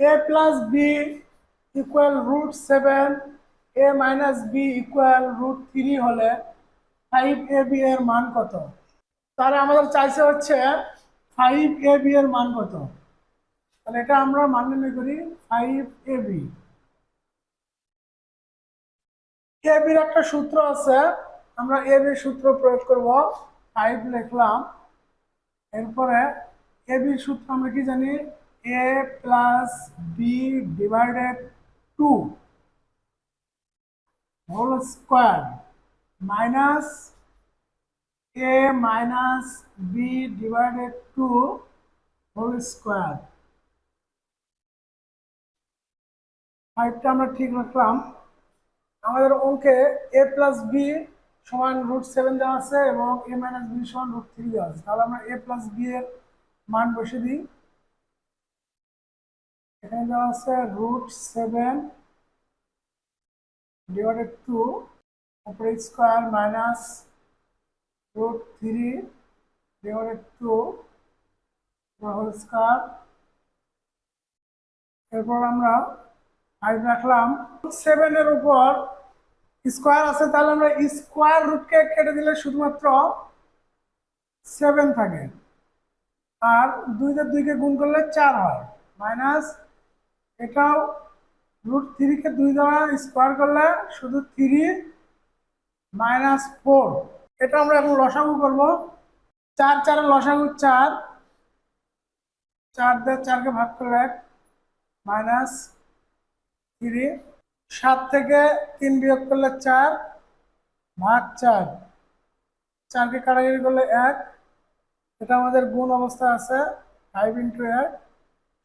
A plus B equal root seven A minus B equal root three হলে five A B এর মান কত? তাহলে আমাদের চাইছে হচ্ছে ফাইভ এ বি এর মান কত? তাহলে এটা আমরা মান নির্ণয় করি ফাইভ এ বি এ বির একটা সূত্র আছে, আমরা এ বির সূত্র প্রয়োগ করব। ফাইভ লিখলাম। এরপরে এ সূত্র আমরা কি জানি? A plus B divided two whole square minus A minus B divided two whole square ফাইভটা আমরা ঠিক রাখলাম। আমাদের অঙ্কে এ প্লাস বি সমান রুট সেভেন দেওয়া আছে এবং এ মাইনাস বি সমান রুট থ্রি দেওয়া আছে। তাহলে আমরা এ প্লাস বি এর মান বসে দিই। এখানে দেওয়া আছে রুট সেভেন ডিভাইডেড টু উপরে square minus root three divided two whole square এরপর আমরা ফাইভ রাখলাম। সেভেনের উপর স্কোয়ার আছে, তাহলে আমরা স্কোয়ার রুটকে কেটে দিলে শুধুমাত্র সেভেন থাকে। আর দুইতে দুইকে গুণ করলে চার হয়। মাইনাস এটাও রুট থ্রিকে দুই দ্বারা স্কোয়ার করলে শুধু থ্রি মাইনাস ফোর এটা আমরা এখন লসাগু করব। চার চারে লসাগু, চার। চার দিয়ে চারকে ভাগ করলে এক মাইনাস থ্রি সাত থেকে তিন বিয়োগ করলে চার, ভাগ চার। চারকে কাটাকাটি করলে এক। এটা আমাদের গুণ অবস্থা আছে ফাইভ ইন্টু এক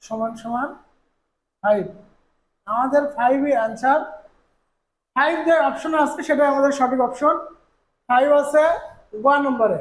সমান সমান ফাইভ আমাদের ফাইভই অ্যান্সার ফাইভ যে অপশন আছে সেটা আমাদের সঠিক অপশন ফাইভ আছে ওয়ান নম্বরে